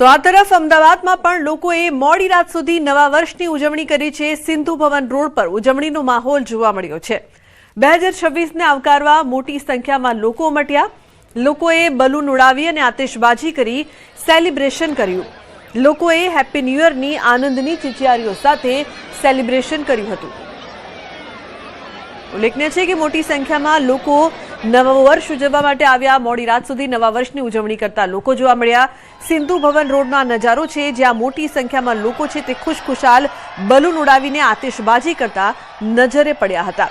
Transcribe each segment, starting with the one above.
તો આ તરફ અમદાવાદમાં પણ લોકોએ મોડી રાત સુધી નવા વર્ષની ઉજવણી કરી છે. સિંધુ ભવન રોડ પર ઉજવણીનો માહોલ જોવા મળ્યો છે. બે હજાર છવ્વીસને આવકારવા મોટી સંખ્યામાં લોકો ઉમટ્યા લોકોએ બલૂન ઉડાવી અને આતિશબાજી કરી સેલિબ્રેશન કર્યું. લોકોએ હેપી ન્યૂ યરની આનંદની ચિચિયારીઓ સાથે સેલિબ્રેશન કર્યું હતું. ઉલ્લેખનીય છે કે મોટી સંખ્યામાં લોકો નવા વર્ષ ઉજવવા માટે આવ્યા. મોડી રાત સુધી નવા વર્ષની ઉજવણી કરતા લોકો જોવા મળ્યા. સિંધુ ભવન રોડનો નજારો છે, જ્યાં મોટી સંખ્યામાં લોકો છે તે ખુશખુશાલ બલૂન ઉડાવીને આતિશબાજી કરતા નજરે પડ્યા હતા.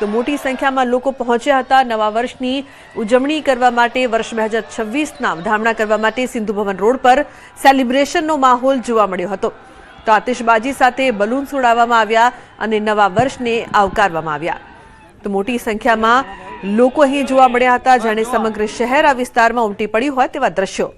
તો મોટી સંખ્યામાં લોકો પહોંચ્યા હતા નવા વર્ષની ઉજવણી કરવા માટે વર્ષ બે હજાર છવ્વીસના ધામણા કરવા માટે સિંધુ ભવન રોડ પર સેલિબ્રેશનનો માહોલ જોવા મળ્યો હતો. તો આતિશબાજી સાથે બલૂન્સ ઉડાવવામાં આવ્યા અને નવા વર્ષને આવકારવામાં આવ્યા. તો મોટી સંખ્યામાં લોકો અહીં જોવા મળ્યા હતા, જાણે સમગ્ર શહેર આ વિસ્તારમાં ઉમટી પડ્યું હોય તેવા દ્રશ્યો.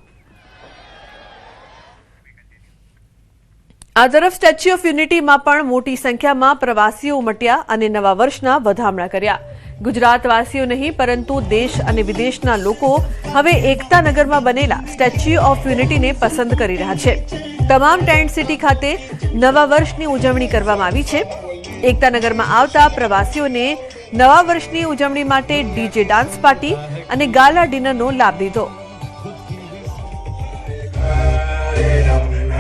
આ તરફ સ્ટેચ્યુ ઓફ યુનિટીમાં પણ મોટી સંખ્યામાં પ્રવાસીઓ ઉમટ્યા અને નવા વર્ષના વધામણા કર્યા. ગુજરાતવાસીઓ નહીં, પરંતુ દેશ અને વિદેશના લોકો હવે એકતા નગરમાં બનેલા સ્ટેચ્યુ ઓફ યુનિટીને પસંદ કરી રહ્યા છે. તમામ ટેન્ટ સિટી ખાતે નવા વર્ષની ઉજવણી કરવામાં આવી છે. એકતા નગરમાં આવતા પ્રવાસીઓને નવા વર્ષની ઉજવણી માટે ડીજે ડાન્સ પાર્ટી અને ગાલા ડિનરનો લાભ લીધો.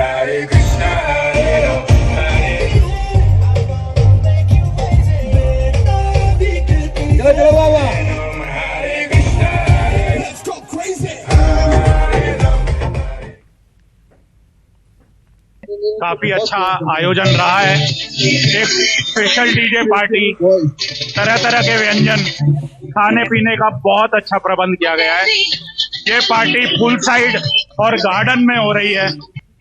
Hare Krishna, Hare काफी अच्छा आयोजन रहा है एक स्पेशल डीजे पार्टी तरह तरह के व्यंजन खाने पीने का बहुत अच्छा प्रबंध किया गया है ये पार्टी फुल साइड और गार्डन में हो रही है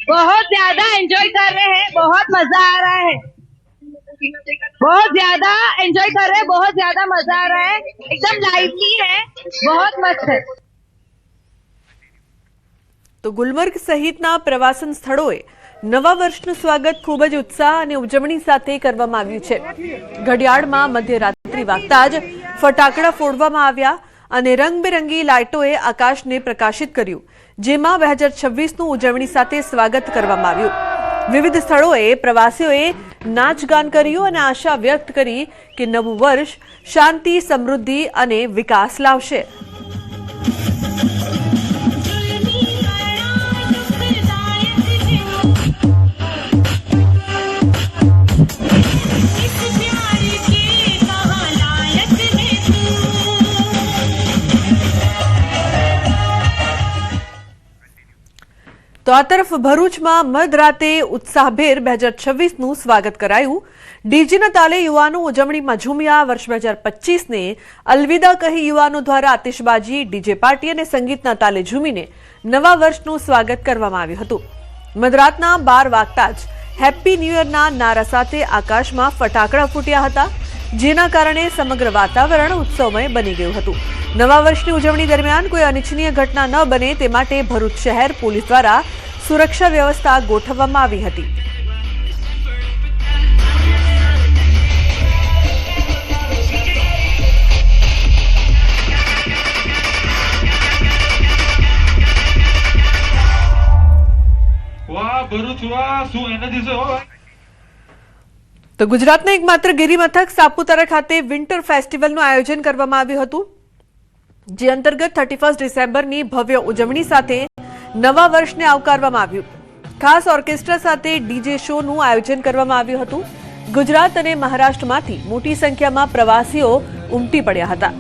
बहुत ज्यादा एंजॉय कर रहे हैं बहुत मजा आ रहा है बहुत ज्यादा एंजॉय कर रहे हैं बहुत ज्यादा मजा आ रहा है एकदम लाइवली है बहुत मस्त है તો ગુલમર્ગ સહિતના પ્રવાસન સ્થળોએ નવા વર્ષનું સ્વાગત ખૂબ જ ઉત્સાહ અને ઉજવણી સાથે કરવામાં આવ્યું છે. ઘડિયાળમાં મધ્યરાત્રિ વાગતા જ ફટાકડા ફોડવામાં આવ્યા અને રંગબેરંગી લાઇટોએ આકાશને પ્રકાશિત કર્યું, જેમાં બે હજાર છવ્વીસનું ઉજવણી સાથે સ્વાગત કરવામાં આવ્યું. વિવિધ સ્થળોએ પ્રવાસીઓએ નાચગાન કર્યું અને આશા વ્યક્ત કરી કે નવું વર્ષ શાંતિ, સમૃદ્ધિ અને વિકાસ લાવશે. તો આ તરફ ભરૂચમાં મધરાતે ઉત્સાહભેર બે હજાર છવ્વીસનું સ્વાગત કરાયું. ડીજીના તાલે યુવાનો ઉજવણીમાં ઝૂમ્યા. વર્ષ બે હજાર પચીસને અલવિદા કહી યુવાનો દ્વારા આતિશબાજી, ડીજે પાર્ટી અને સંગીતના તાલે ઝૂમીને નવા વર્ષનું સ્વાગત કરવામાં આવ્યું હતું. મધરાતના બાર વાગતા જ હેપી ન્યૂ યરના નારા સાથે આકાશમાં ફટાકડા ફૂટ્યા હતા, જેના કારણે સમગ્ર વાતાવરણ ઉત્સવમય બની ગયું હતું. નવા વર્ષની ઉજવણી દરમિયાન કોઈ અનિચ્છનીય ઘટના ન બને તે માટે ભરૂચ શહેર પોલીસ દ્વારા સુરક્ષા વ્યવસ્થા ગોઠવવામાં આવી હતી. તો ગુજરાતના એકમાત્ર ગિરિમથક સાપુતારા ખાતે વિન્ટર ફેસ્ટિવલનું આયોજન કરવામાં આવ્યું હતું. જે અંતર્ગત થર્ટી ફર્સ્ટ ડિસેમ્બરની ભવ્ય ઉજવણી સાથે નવા વર્ષને આવકારવામાં આવ્યું. ખાસ ઓર્કેસ્ટ્રા સાથે ડીજે શોનું આયોજન કરવામાં આવ્યું હતું. ગુજરાત અને મહારાષ્ટ્રમાંથી મોટી સંખ્યામાં પ્રવાસીઓ ઉમટી પડ્યા હતા.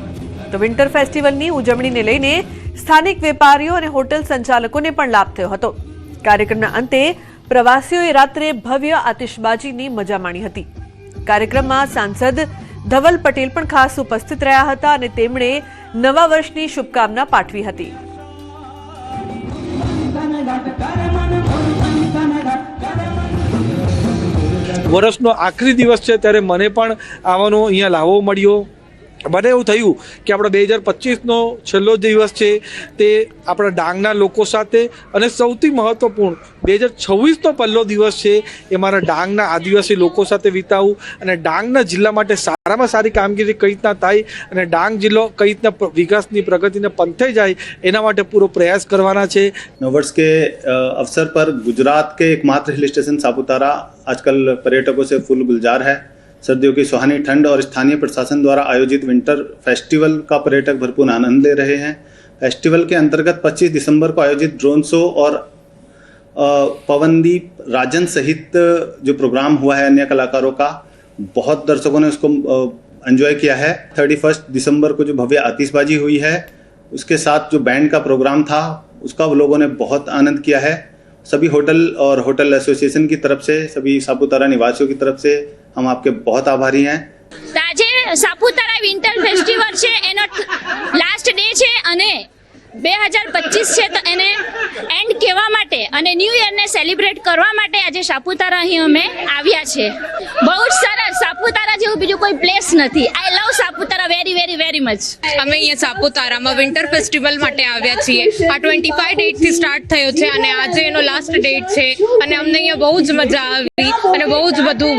તો વિન્ટર ફેસ્ટિવલની ઉજવણીને લઈને સ્થાનિક વેપારીઓ અને હોટલ સંચાલકોને પણ લાભ થયો હતો. કાર્યક્રમના અંતે પ્રવાસીઓએ રાત્રે ભવ્ય આતિશબાજીની મજા માણી હતી. કાર્યક્રમમાં સાંસદ ધવલ પટેલ પણ ખાસ ઉપસ્થિત રહ્યા હતા અને તેમણે નવા વર્ષની શુભકામના પાઠવી હતી. વર્ષનો આખરી દિવસ છે ત્યારે મને પણ આવવાનો અહીંયા લાવો મળ્યો. મને એવું થયું કે આપણા બે હજાર પચીસનો છેલ્લો દિવસ છે તે આપણા ડાંગના લોકો સાથે અને સૌથી મહત્ત્વપૂર્ણ બે હજાર છવ્વીસનો પહેલો દિવસ છે એ મારા ડાંગના આદિવાસી લોકો સાથે વિતાવું અને ડાંગના જિલ્લા માટે સારામાં સારી કામગીરી કઈ રીતના થાય અને ડાંગ જિલ્લો કઈ રીતના પ્ર- વિકાસની પ્રગતિને પંથે જાય એના માટે પૂરો પ્રયાસ કરવાના છે नववर्ष के अ, अवसर पर गुजरात के एकमात्र हिल स्टेशन सापुतारा आजकल पर्यटकों से फुल गुलजार है सर्दियों की सुहानी ठंड और स्थानीय प्रशासन द्वारा आयोजित विंटर फेस्टिवल का पर्यटक भरपूर आनंद ले रहे हैं। फेस्टिवल के अंतर्गत 25 दिसंबर को आयोजित ड्रोन शो और पवनदीप राजन सहित जो प्रोग्राम हुआ है अन्य कलाकारों का, बहुत दर्शकों ने उसको एंजॉय किया है। थर्टी फ़र्स्ट दिसंबर को जो भव्य आतिशबाजी हुई है, उसके साथ जो बैंड का प्रोग्राम था, उसका लोगों ने बहुत आनंद किया है। सभी होटल और होटल एसोसिएशन की तरफ़ से, सभी सापुतारा निवासियों की तरफ़ से हम आपके बहुत आभारी हैं તો આજે સાપુતારા વિન્ટર ફેસ્ટિવલ છે એનો લાસ્ટ ડે છે અને બે હજાર પચીસ છે તો એને એન્ડ કહેવા માટે અને ન્યૂ યરને સેલિબ્રેટ કરવા માટે આજે સાપુતારા અહીં અમે આવ્યા છે. બહુ જ સરસ. સાપુતારા જેવું બીજું કોઈ પ્લેસ નથી. I love Saputara very very very much અમે અહીંયા સાપુતારામાં વિન્ટર ફેસ્ટિવલ માટે આવ્યા છીએ. આ ટ્વેન્ટી ફાઈવ ડેટથી સ્ટાર્ટ થયો છે અને આજે એનો લાસ્ટ ડેટ છે. અને અમને અહીંયા બહુ જ મજા આવી અને બહુ જ બધું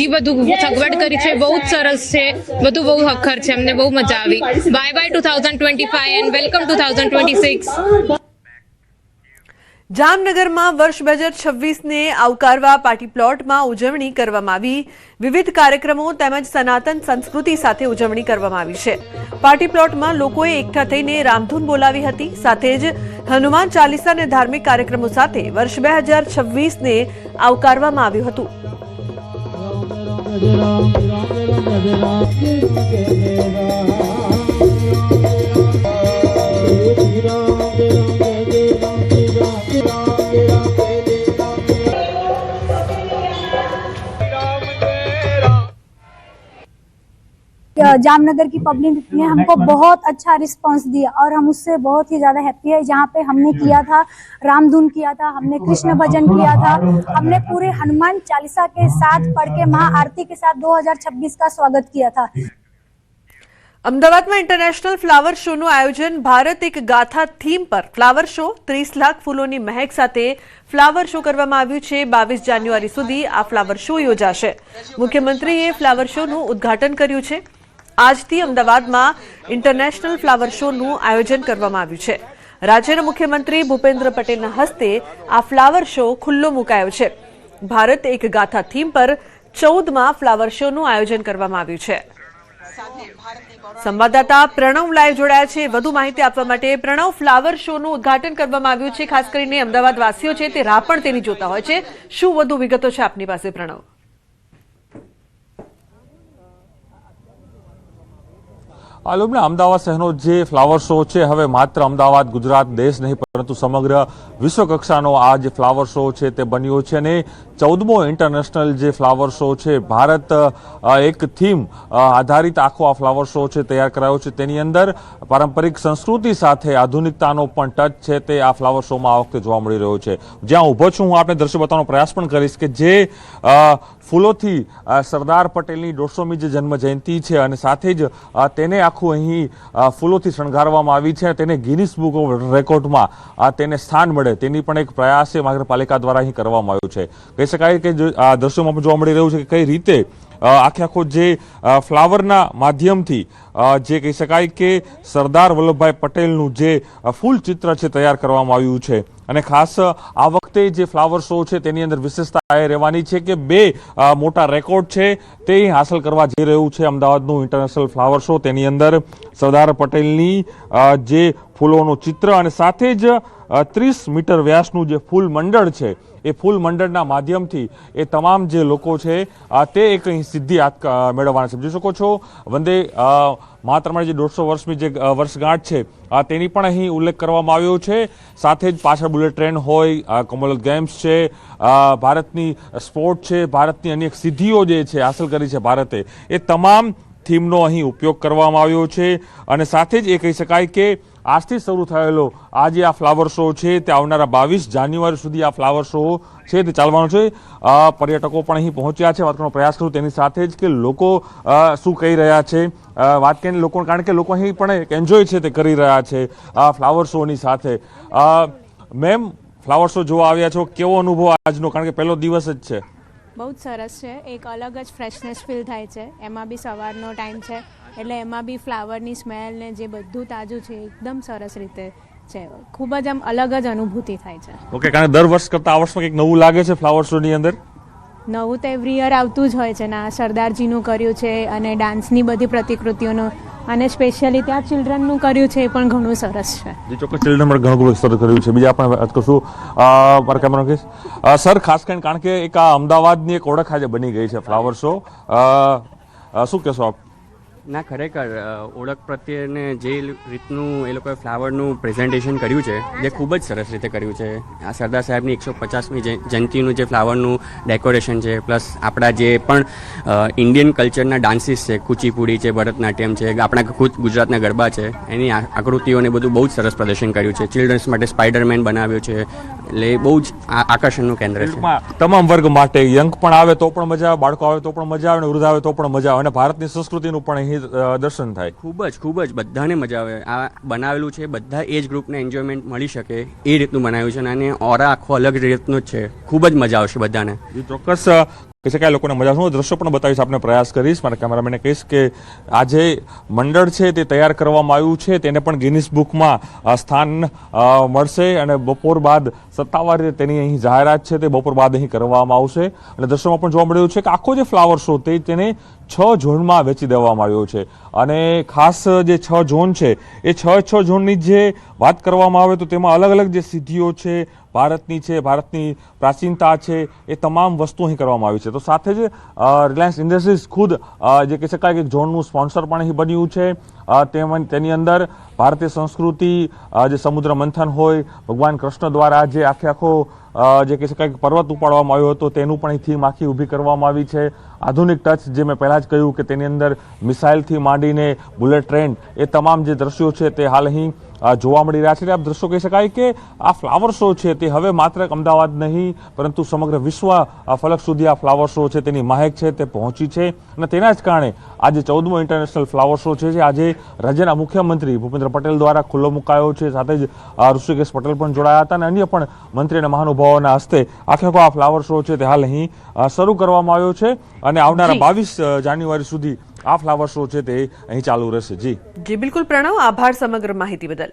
જે બધું સગવડ કરી છે, બહુ જ સરસ છે. બધું બહુ હખર છે. અમને બહુ મજા આવી. Bye bye two thousand twenty five and welcome to thousand જામનગરમાં વર્ષ બે હજાર છવ્વીસને આવકારવા પાર્ટી પ્લોટમાં ઉજવણી કરવામાં આવી વિવિધ કાર્યક્રમો તેમજ સનાતન સંસ્કૃતિ સાથે ઉજવણી કરવામાં આવી છે પાર્ટી પ્લોટમાં લોકોએ એકઠા થઈને રામધૂન બોલાવી હતી સાથે જ હનુમાન ચાલીસા અને ધાર્મિક કાર્યક્રમો સાથે વર્ષ બે હજાર છવ્વીસને આવકારવામાં આવ્યું હતું जामनगर की पब्लिक ने हमको बहुत अच्छा रिस्पांस दिया और हम उससे बहुत ही ज़्यादा हैप्पी है जहाँ पे हमने किया था रामधुन किया था हमने कृष्ण भजन किया था हमने पूरे हनुमान चालीसा के साथ पढ़ के महाआरती के साथ 2026 का स्वागत किया था અમદાવાદમાં ઇન્ટરનેશનલ ફ્લાવર શોનું આયોજન, ભારત એક ગાથા થીમ પર. ફ્લાવર શો ત્રીસ લાખ ફૂલોની મહેક સાથે ફ્લાવર શો કરવામાં આવ્યું છે. બાવીસ જાન્યુઆરી સુધી આ ફ્લાવર શો યોજાશે. મુખ્યમંત્રીએ ફ્લાવર શોનું ઉદ્ઘાટન કર્યું છે. આજથી અમદાવાદમાં ઇન્ટરનેશનલ ફ્લાવર શોનું આયોજન કરવામાં આવ્યું છે. રાજ્યના મુખ્યમંત્રી ભૂપેન્દ્ર પટેલના હસ્તે આ ફ્લાવર શો ખુલ્લો મુકાયો છે. ભારત એક ગાથા થીમ પર ચૌદમાં ફ્લાવર શોનું આયોજન કરવામાં આવ્યું છે. સંવાદદાતા પ્રણવ લાઈવ જોડાયા છે. વધુ માહિતી આપવા માટે પ્રણવ ફ્લાવર શોનું ઉદ્ઘાટન કરવામાં આવ્યું છે. ખાસ કરીને અમદાવાદ વાસીઓ છે તે રાહ પણ તેની જોતા હોય છે. શું વધુ વિગતો છે આપની પાસે પ્રણવ? આલુમને અમદાવાદ શહેરનો જે ફ્લાવર શો છે હવે માત્ર અમદાવાદ ગુજરાત દેશ નહીં પરંતુ સમગ્ર વિશ્વ કક્ષાનો આ જે ફ્લાવર શો છે તે બન્યો છે અને ચૌદમો ઇન્ટરનેશનલ જે ફ્લાવર શો છે, ભારત એક થીમ આધારિત આખો આ ફ્લાવર શો છે તૈયાર કરાયો છે. તેની અંદર પારંપરિક સંસ્કૃતિ સાથે આધુનિકતાનો પણ ટચ છે તે આ ફ્લાવર શોમાં આ વખતે જોવા મળી રહ્યો છે. જ્યાં ઊભો છું, હું આપણે દ્રશ્ય બતાવવાનો પ્રયાસ પણ કરીશ કે જે ફૂલોથી સરદાર પટેલની દોઢસોમી જે જન્મ જયંતિ છે અને સાથે જ તેને આખું અહીં ફૂલોથી શણગારવામાં આવી છે તેને ગિનિસ બુક ઓફ રેકોર્ડમાં અ, તેને સ્થાન મળે તેની પણ એક પ્રયાસ એ મહાનગરપાલિકા દ્વારા અહીં કરવામાં આવ્યો છે. કહી શકાય કે આ દ્રશ્યોમાં પણ જોવા મળી રહ્યું છે કે કઈ રીતે આખે આખો જે ફ્લાવરના માધ્યમથી જે કહી શકાય કે સરદાર વલ્લભભાઈ પટેલનું જે ફૂલ ચિત્ર છે તૈયાર કરવામાં આવ્યું છે. અને ખાસ આ વખતે જે ફ્લાવર શો છે તેની અંદર વિશેષતા એ રહેવાની છે કે બે મોટા રેકોર્ડ છે તે હાંસલ કરવા જઈ રહ્યું છે. અમદાવાદનું ઇન્ટરનેશનલ ફ્લાવર શો તેની અંદર સરદાર પટેલની જે ફૂલોનું ચિત્ર અને સાથે જ ત્રીસ મીટર વ્યાસનું જે ફૂલ મંડળ છે, એ ફૂલ મંડળના માધ્યમથી એ તમામ જે લોકો છે તે એક અહીં સિદ્ધિ મેળવવાના જોઈ શકો છો? વંદે માત્રમાં જે દોઢસો વર્ષની જે વર્ષગાંઠ છે તેની પણ અહીં ઉલ્લેખ કરવામાં આવ્યો છે. સાથે જ પાછળ બુલેટ ટ્રેન હોય કોમનવેલ્થ ગેમ્સ છે ભારતની સ્પોર્ટ છે, ભારતની અનેક સિદ્ધિઓ જે છે, હાંસલ કરી છે ભારતે, એ તમામ થીમનો અહીં ઉપયોગ કરવામાં આવ્યો છે. અને સાથે જ એ કહી શકાય કે આજથી શરૂ થયેલો આ જે આ ફ્લાવર શો છે તે આવનારા બાવીસ જાન્યુઆરી સુધી આ ફ્લાવર શો છે તે ચાલવાનો છે. પર્યટકો પણ અહીં પહોંચ્યા છે. વાત કરવાનો પ્રયાસ કરું તેની સાથે જ કે લોકો શું કહી રહ્યા છે? વાત કે લોકો, કારણ કે લોકો અહીં પણ એક એન્જોય છે તે કરી રહ્યા છે આ ફ્લાવર શોની સાથે. મેમ ફ્લાવર શો જોવા આવ્યા છો. કેવો અનુભવ આજનો? કારણ કે પહેલો દિવસ જ છે. બહુ જ સરસ છે. એક અલગ જ ફ્રેશનેસ ફીલ થાય છે. એમાં બી સવારનો ટાઈમ છે. એટલે એમાં બી ફ્લાવરની સ્મેલ ને જે બધું તાજું છે એકદમ સરસ રીતે છે. ખૂબ જ આમ અલગ જ અનુભૂતિ થાય છે. ઓકે કારણ દર વર્ષ કરતાં આ વર્ષમાં કંઈક નવું લાગે છે ફ્લાવર શોની અંદર? નવું તો એવરી યર આવતું જ હોય છે ને આ સરદારજીનું કર્યું છે અને ડાન્સની બધી પ્રતિકૃતિઓનું અને સ્પેશિયલી ત્યાં ચિલ્ડ્રનનું કર્યું છે એ પણ ઘણું સરસ છે. જે ચોક્કસ ચિલ્ડ્રન પણ ઘણું બધું સરસ કર્યું છે. બીજા પણ વાત કરશું મારા કેમેરા કહીશ સર ખાસ કરીને કારણ કે એક આ અમદાવાદની એક ઓળખ આજે બની ગઈ છે ફ્લાવર શો. શું કહેશો આપ? ના ખરેખર ઓળખ પ્રત્યેને જે રીતનું એ લોકોએ ફ્લાવરનું પ્રેઝન્ટેશન કર્યું છે જે ખૂબ જ સરસ રીતે કર્યું છે. આ સરદાર સાહેબની એકસો પચાસમી જયંતિનું જે ફ્લાવરનું ડેકોરેશન છે પ્લસ આપણા જે પણ ઇન્ડિયન કલ્ચરના ડાન્સીસ છે કુચીપુડી છે ભરતનાટ્યમ છે આપણા ખુદ ગુજરાતના ગરબા છે એની આકૃતિઓને બધું બહુ જ સરસ પ્રદર્શન કર્યું છે. ચિલ્ડ્રન્સ માટે સ્પાઈડરમેન બનાવ્યો છે એટલે બહુ જ આ- આકર્ષણનું કેન્દ્ર છે. તમામ વર્ગ માટે યંગ પણ આવે તો પણ મજા આવે બાળકો આવે તો પણ મજા આવે અને વૃદ્ધ આવે તો પણ મજા આવે. અને ભારતની સંસ્કૃતિનું પણ અહીં દર્શન થાય. ખૂબ જ ખૂબ જ બધાને મજા આવે. આ બનાવેલું છે બધા એજ ગ્રુપને એન્જોયમેન્ટ મળી શકે એ રીતનું બનાવ્યું છે અને ઓરા આખો અલગ રીતનો જ છે. ખૂબ જ મજા આવશે બધાને. ચોક્કસ અ, કહી શકાય લોકોને મજા. હું દ્રશ્યો પણ બતાવીશ. આપણે પ્રયાસ કરીશ. મારા કેમેરામેને કહીશ કે આ જે મંડળ છે તે તૈયાર કરવામાં આવ્યું છે. તેને પણ ગિનિસ બુકમાં સ્થાન મળશે અને બપોર બાદ સત્તાવાર રીતે તેની અહીં જાહેરાત છે તે બપોર બાદ અહીં કરવામાં આવશે. અને દ્રશ્યોમાં પણ જોવા મળ્યું છે કે આખો જે ફ્લાવર શો તે તેને છ ઝોનમાં વેચી દેવામાં આવ્યો છે. અને ખાસ જે છ ઝોન છે એ છ છ ઝોનની જે વાત કરવામાં આવે તો તેમાં અલગ અલગ જે સિદ્ધિઓ છે ભારતની છે ભારતની પ્રાચીનતા છે એ તમામ વસ્તુ અહીં કરવામાં આવી છે. તો સાથે જ રિલાયન્સ ઇન્ડસ્ટ્રીઝ ખુદ જે કહી શકાય કે ઝોનનું સ્પોન્સર પણ અહીં બન્યું છે. અ, તેની અંદર ભારતીય સંસ્કૃતિ જે સમુદ્ર મંથન હોય ભગવાન કૃષ્ણ દ્વારા જે આખે આખો જે કહી શકાય પર્વત ઉપાડવામાં આવ્યો હતો તેનું પણ અહીં થીમ આખી ઊભી કરવામાં આવી છે. આધુનિક ટચ જે મેં પહેલાં જ કહ્યું કે તેની અંદર મિસાઇલથી માંડીને બુલેટ ટ્રેન એ તમામ જે દ્રશ્યો છે તે હાલ અહીં જોવા મળી રહ્યા છે અને આપ દ્રશ્યો કહી શકાય કે આ ફ્લાવર શો છે તે હવે માત્ર અમદાવાદ નહીં પરંતુ સમગ્ર વિશ્વ ફલક સુધી આ ફ્લાવર શો છે તેની મહેક છે તે પહોંચી છે. અને તેના જ કારણે આજે ચૌદમો ઇન્ટરનેશનલ ફ્લાવર શો છે જે આજે રાજ્યના મુખ્યમંત્રી ભૂપેન્દ્ર પટેલ દ્વારા ખુલ્લો મુકાયો છે. સાથે જ ઋષિકેશ પટેલ પણ જોડાયા હતા અને અન્ય પણ મંત્રી અને મહાનુભાવોના હસ્તે આખે આખો આ ફ્લાવર શો છે તે હાલ અહીં શરૂ કરવામાં આવ્યો છે. અને આવનારા બાવીસ જાન્યુઆરી સુધી આ ફ્લાવર શો છે તે અહીં ચાલુ રહેશે. જી. જી, બિલકુલ પ્રણવ, આભાર સમગ્ર માહિતી બદલ.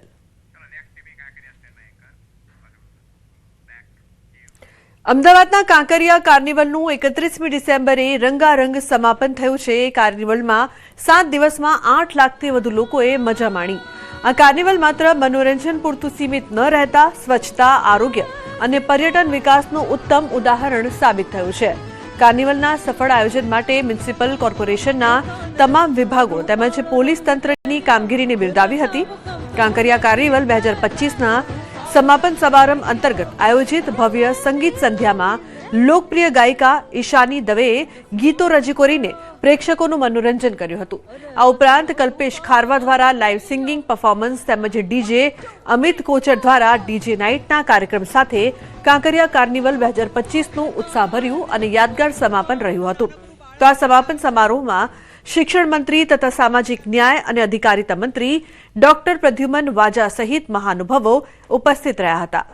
અમદાવાદના કાંકરિયા કાર્નિવલનું એકત્રીસમી ડિસેમ્બરે રંગારંગ સમાપન થયું છે. કાર્નિવલમાં સાત દિવસમાં આઠ લાખથી વધુ લોકોએ મજા માણી. આ કાર્નિવલ માત્ર મનોરંજન પૂરતું સીમિત ન રહેતા, સ્વચ્છતા, આરોગ્ય અને પર્યટન વિકાસનું ઉત્તમ ઉદાહરણ સાબિત થયું છે. કાર્નિવલના સફળ આયોજન માટે મ્યુનિસિપલ કોર્પોરેશનના તમામ વિભાગો તેમજ પોલીસ તંત્રની કામગીરીને બિરદાવી હતી. કાંકરિયા કાર્નિવલ બે હજાર પચીસના સમાપન સમારંભ અંતર્ગત આયોજિત ભવ્ય સંગીત સંધ્યામાં લોકપ્રિય ગાયિકા ઈશાની દવેએ ગીતો રજૂ કરીને પ્રેક્ષકોનું મનોરંજન કર્યું હતું. આ ઉપરાંત કલ્પેશ ખારવા દ્વારા લાઇવ સિંગિંગ પરફોર્મન્સ તેમજ ડીજે, અમિત કોચર દ્વારા ડીજે નાઇટના કાર્યક્રમ સાથે કાંકરિયા કાર્નિવલ બે હજાર પચીસનું ઉત્સાહભર્યું અને યાદગાર સમાપન રહ્યું હતું. તો આ સમાપન સમારોહમાં શિક્ષણ મંત્રી તથા સામાજિક ન્યાય અને અધિકારિતા મંત્રી ડોક્ટર પ્રદ્યુમન વાજા સહિત મહાનુભાવો ઉપસ્થિત રહ્યા હતા.